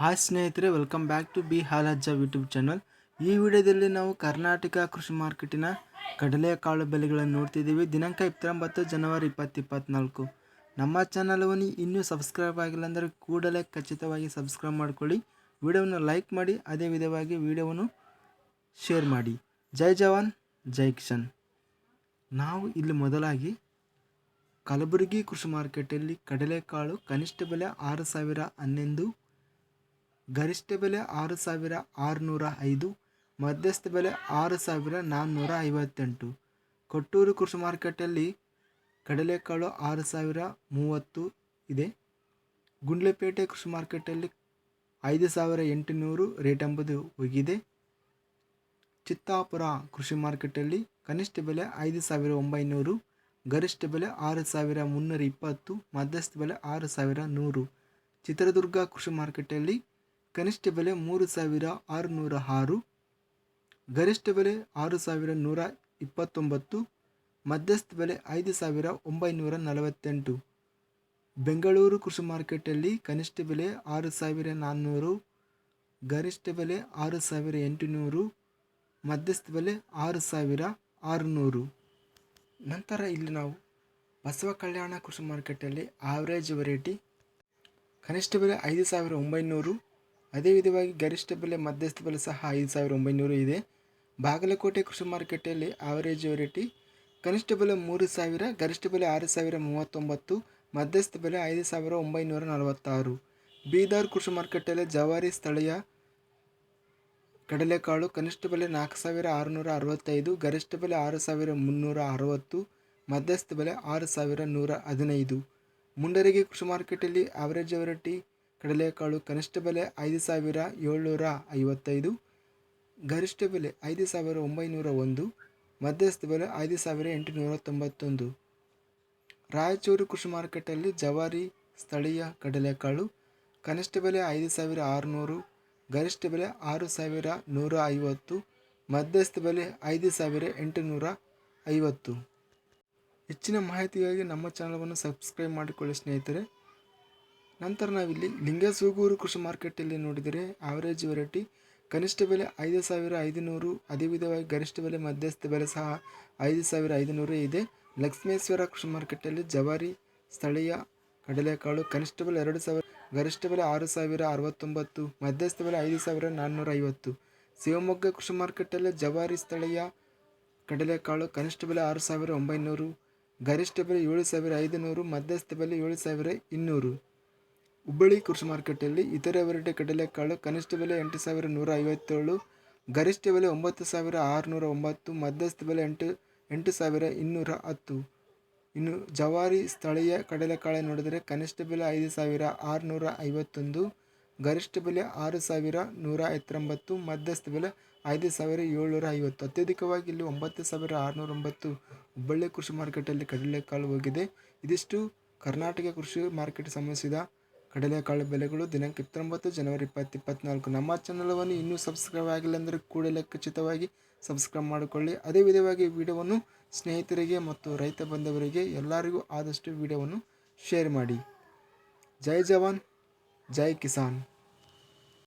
Hi ಸ್ನೇಹಿತರೆ welcome back to B Halajja YouTube channel ಈ ವಿಡಿಯೋದಲ್ಲಿ ನಾವು ಕರ್ನಾಟಕ ಕೃಷಿ ಮಾರ್ಕೆಟಿನ ಕಡಲೆಕಾಳು ಬೆಲೆಗಳನ್ನು ನೋಡ್ತಿದ್ದೀವಿ. ದಿನಾಂಕ ಇಪ್ಪತ್ತೊಂಬತ್ತು ಜನವರಿ ಇಪ್ಪತ್ತು ಇಪ್ಪತ್ತ್ನಾಲ್ಕು ನಮ್ಮ ಚಾನಲವನ್ನು ಇನ್ನೂ ಸಬ್ಸ್ಕ್ರೈಬ್ ಆಗಿಲ್ಲ ಅಂದರೆ ಕೂಡಲೇ ಖಚಿತವಾಗಿ ಸಬ್ಸ್ಕ್ರೈಬ್ ಮಾಡಿಕೊಳ್ಳಿ. ವಿಡಿಯೋವನ್ನು ಲೈಕ್ ಮಾಡಿ, ಅದೇ ವಿಧವಾಗಿ ವಿಡಿಯೋವನ್ನು ಶೇರ್ ಮಾಡಿ. ಜೈ ಜವಾನ್, ಜೈ ಕಿಶನ್ ನಾವು ಇಲ್ಲಿ ಮೊದಲಾಗಿ ಕಲಬುರಗಿ ಕೃಷಿ ಮಾರ್ಕೆಟಲ್ಲಿ ಕಡಲೆಕಾಳು ಕನಿಷ್ಠ ಬೆಲೆ ಆರು ಸಾವಿರ ಹನ್ನೊಂದು ಗರಿಷ್ಠ ಬೆಲೆ ಆರು ಸಾವಿರ ಆರುನೂರ ಐದು ಮಧ್ಯಸ್ಥ ಬೆಲೆ ಆರು ಸಾವಿರ ನಾನ್ನೂರ ಐವತ್ತೆಂಟು ಕೊಟ್ಟೂರು ಕೃಷಿ ಮಾರುಕಟ್ಟೆಯಲ್ಲಿ ಕಡಲೆಕಾಳು ಆರು ಸಾವಿರ ಮೂವತ್ತು ಇದೆ. ಗುಂಡ್ಲೆಪೇಟೆ ಕೃಷಿ ಮಾರ್ಕೆಟಲ್ಲಿ ಐದು ಸಾವಿರ ಎಂಟುನೂರು ರೇಟ್ ಎಂಬುದು ಹೋಗಿದೆ. ಚಿತ್ತಾಪುರ ಕೃಷಿ ಮಾರುಕಟ್ಟೆಯಲ್ಲಿ ಕನಿಷ್ಠ ಬೆಲೆ ಐದು ಸಾವಿರ ಒಂಬೈನೂರು, ಗರಿಷ್ಠ ಬೆಲೆ ಆರು ಸಾವಿರ ಮುನ್ನೂರ ಇಪ್ಪತ್ತು ಮಧ್ಯಸ್ಥ ಬೆಲೆ ಆರು ಸಾವಿರ ನೂರು. ಚಿತ್ರದುರ್ಗ ಕೃಷಿ ಮಾರ್ಕೆಟಲ್ಲಿ ಕನಿಷ್ಠ ಬೆಲೆ ಮೂರು ಸಾವಿರ ಆರುನೂರ ಆರು ಗರಿಷ್ಠ ಬೆಲೆ ಆರು ಸಾವಿರ ನೂರ ಇಪ್ಪತ್ತೊಂಬತ್ತು, ಮಧ್ಯಸ್ಥ ಬೆಲೆ ಐದು ಸಾವಿರ ಒಂಬೈನೂರ ನಲವತ್ತೆಂಟು. ಬೆಂಗಳೂರು ಕೃಷಿ ಮಾರ್ಕೆಟಲ್ಲಿ ಕನಿಷ್ಠ ಬೆಲೆ ಆರು ಸಾವಿರ ನಾನ್ನೂರು, ಗರಿಷ್ಠ ಬೆಲೆ ಆರು ಸಾವಿರ ಎಂಟುನೂರು, ಮಧ್ಯಸ್ಥ ಬೆಲೆ ಆರು ಸಾವಿರ ಆರುನೂರು. ನಂತರ ಇಲ್ಲಿ ನಾವು ಬಸವ ಕಲ್ಯಾಣ ಕೃಷಿ ಮಾರ್ಕೆಟಲ್ಲಿ ಆವ್ರೇಜ್ ವೆರೈಟಿ ಕನಿಷ್ಠ ಬೆಲೆ ಐದು ಸಾವಿರ ಒಂಬೈನೂರು ಅದೇ ವಿಧವಾಗಿ ಗರಿಷ್ಠ ಬೆಲೆ ಮಧ್ಯಸ್ಥ ಬೆಲೆ ಸಹ ಐದು ಸಾವಿರ ಒಂಬೈನೂರು ಇದೆ. ಬಾಗಲಕೋಟೆ ಕೃಷಿ ಮಾರುಕಟ್ಟೆಯಲ್ಲಿ ಆವರೇಜ್ ವೆರೈಟಿ ಕನಿಷ್ಠ ಬೆಲೆ ಮೂರು ಸಾವಿರ, ಗರಿಷ್ಠ ಬೆಲೆ ಆರು ಸಾವಿರ ಮೂವತ್ತೊಂಬತ್ತು, ಮಧ್ಯಸ್ಥ ಬೆಲೆ ಐದು ಸಾವಿರ ಒಂಬೈನೂರ ನಲವತ್ತಾರು. ಬೀದರ್ ಕೃಷಿ ಮಾರುಕಟ್ಟೆಯಲ್ಲಿ ಜವಾರಿ ಸ್ಥಳೀಯ ಕಡಲೆಕಾಳು ಕನಿಷ್ಠ ಬೆಲೆ ನಾಲ್ಕು ಸಾವಿರ ಆರುನೂರ ಅರವತ್ತೈದು, ಗರಿಷ್ಠ ಬೆಲೆ ಆರು ಸಾವಿರ ಮುನ್ನೂರ ಅರವತ್ತು, ಮಧ್ಯಸ್ಥ ಬೆಲೆ ಆರು ಸಾವಿರ ನೂರ ಹದಿನೈದು. ಮುಂಡರಗಿ ಕೃಷಿ ಮಾರುಕಟ್ಟೆಯಲ್ಲಿ ಆವರೇಜ್ ವೆರೈಟಿ ಕಡಲೆಕಾಳು ಕನಿಷ್ಠ ಬೆಲೆ ಐದು ಸಾವಿರ ಏಳ್ನೂರ ಐವತ್ತೈದು, ಗರಿಷ್ಠ ಬೆಲೆ ಐದು ಸಾವಿರ ಒಂಬೈನೂರ ಒಂದು, ಮಧ್ಯಸ್ಥ ಬೆಲೆ ಐದು ಸಾವಿರ ಎಂಟುನೂರ ತೊಂಬತ್ತೊಂದು. ರಾಯಚೂರು ಕೃಷಿ ಮಾರುಕಟ್ಟೆಯಲ್ಲಿ ಜವಾರಿ ಸ್ಥಳೀಯ ಕಡಲೆಕಾಳು ಕನಿಷ್ಠ ಬೆಲೆ ಐದು ಸಾವಿರ ಆರುನೂರು, ಗರಿಷ್ಠ ಬೆಲೆ ಆರು ಸಾವಿರ ನೂರ ಐವತ್ತು, ಮಧ್ಯಸ್ಥ ಬೆಲೆ ಐದು ಸಾವಿರ ಎಂಟುನೂರ ಐವತ್ತು. ಹೆಚ್ಚಿನ ಮಾಹಿತಿಗಾಗಿ ನಮ್ಮ ಚಾನಲನ್ನು ಸಬ್ಸ್ಕ್ರೈಬ್ ಮಾಡಿಕೊಳ್ಳಿ ಸ್ನೇಹಿತರೆ. ನಂತರ ನಾವಿಲ್ಲಿ ಲಿಂಗಸೂಗೂರು ಕೃಷಿ ಮಾರ್ಕೆಟಲ್ಲಿ ನೋಡಿದರೆ ಆವರೇಜ್ ವೆರೈಟಿ ಕನಿಷ್ಠ ಬೆಲೆ ಐದು ಸಾವಿರ ಐದುನೂರು, ಅದೇ ವಿಧವಾಗಿ ಗರಿಷ್ಠ ಬೆಲೆ ಮಧ್ಯಸ್ಥ ಬೆಲೆ ಸಹ ಐದು ಸಾವಿರ ಐದುನೂರು ಇದೆ. ಲಕ್ಷ್ಮೇಶ್ವರ ಕೃಷಿ ಮಾರ್ಕೆಟಲ್ಲಿ ಜವಾರಿ, ಸ್ಥಳೀಯ ಕಡಲೆಕಾಳು ಕನಿಷ್ಠ ಬೆಲೆ ಎರಡು ಸಾವಿರ, ಗರಿಷ್ಠ ಬೆಲೆ ಆರು ಸಾವಿರ ಅರವತ್ತೊಂಬತ್ತು, ಮಧ್ಯಸ್ಥ ಬೆಲೆ ಐದು ಸಾವಿರ ನಾನ್ನೂರ ಐವತ್ತು. ಶಿವಮೊಗ್ಗ ಕೃಷಿ ಮಾರ್ಕೆಟಲ್ಲಿ ಜವಾರಿ, ಸ್ಥಳೀಯ ಕಡಲೆಕಾಳು ಕನಿಷ್ಠ ಬೆಲೆ ಆರು ಸಾವಿರ ಒಂಬೈನೂರು, ಗರಿಷ್ಠ ಬೆಲೆ ಏಳು ಸಾವಿರ ಐದುನೂರು, ಮಧ್ಯಸ್ಥ ಬೆಲೆ ಏಳು ಸಾವಿರ ಇನ್ನೂರು. ಹುಬ್ಬಳ್ಳಿ ಕೃಷಿ ಮಾರ್ಕೆಟಲ್ಲಿ ಇತರೆ ವೆರೈಟಿ ಕಡಲೆಕಾಳು ಕನಿಷ್ಠ ಬೆಲೆ ಎಂಟು ಸಾವಿರ ನೂರ ಐವತ್ತೇಳು, ಗರಿಷ್ಠ ಬೆಲೆ ಒಂಬತ್ತು ಸಾವಿರ ಆರುನೂರ ಒಂಬತ್ತು, ಮಧ್ಯಸ್ಥ ಬೆಲೆ ಎಂಟು ಎಂಟು ಸಾವಿರ ಇನ್ನೂರ ಹತ್ತು. ಇನ್ನು ಜವಾರಿ ಸ್ಥಳೀಯ ಕಡಲೆಕಾಳು ನೋಡಿದರೆ ಕನಿಷ್ಠ ಬೆಲೆ ಐದು ಸಾವಿರ ಆರುನೂರ ಐವತ್ತೊಂದು, ಗರಿಷ್ಠ ಬೆಲೆ ಆರು ಸಾವಿರ ನೂರ ಎತ್ತೊಂಬತ್ತು, ಮಧ್ಯಸ್ಥ ಬೆಲೆ ಐದು ಸಾವಿರ ಏಳ್ನೂರ ಐವತ್ತು. ಅತ್ಯಧಿಕವಾಗಿ ಇಲ್ಲಿ ಒಂಬತ್ತು ಸಾವಿರ ಆರುನೂರ ಒಂಬತ್ತು ಹುಬ್ಬಳ್ಳಿ ಕೃಷಿ ಮಾರ್ಕೆಟಲ್ಲಿ ಕಡಲೆಕಾಳು ಹೋಗಿದೆ. ಇದಿಷ್ಟು ಕರ್ನಾಟಕ ಕೃಷಿ ಮಾರ್ಕೆಟ್ ಸಂಬಂಧಿಸಿದ ಕಡಲೆಕಾಳು ಬೆಲೆಗಳು ದಿನಾಂಕ ಇಪ್ಪತ್ತೊಂಬತ್ತು ಜನವರಿ ಇಪ್ಪತ್ತು ಇಪ್ಪತ್ತ್ನಾಲ್ಕು ನಮ್ಮ ಚಾನಲವನ್ನು ಇನ್ನೂ ಸಬ್ಸ್ಕ್ರೈಬ್ ಆಗಿಲ್ಲ ಅಂದರೆ ಕೂಡಲೇ ಖಚಿತವಾಗಿ ಸಬ್ಸ್ಕ್ರೈಬ್ ಮಾಡಿಕೊಳ್ಳಿ. ಅದೇ ವಿಧವಾಗಿ ವಿಡಿಯೋವನ್ನು ಸ್ನೇಹಿತರಿಗೆ ಮತ್ತು ರೈತ ಬಂಧವರಿಗೆ ಎಲ್ಲರಿಗೂ ಆದಷ್ಟು ವಿಡಿಯೋವನ್ನು ಶೇರ್ ಮಾಡಿ. ಜೈ ಜವಾನ್, ಜೈ ಕಿಸಾನ್.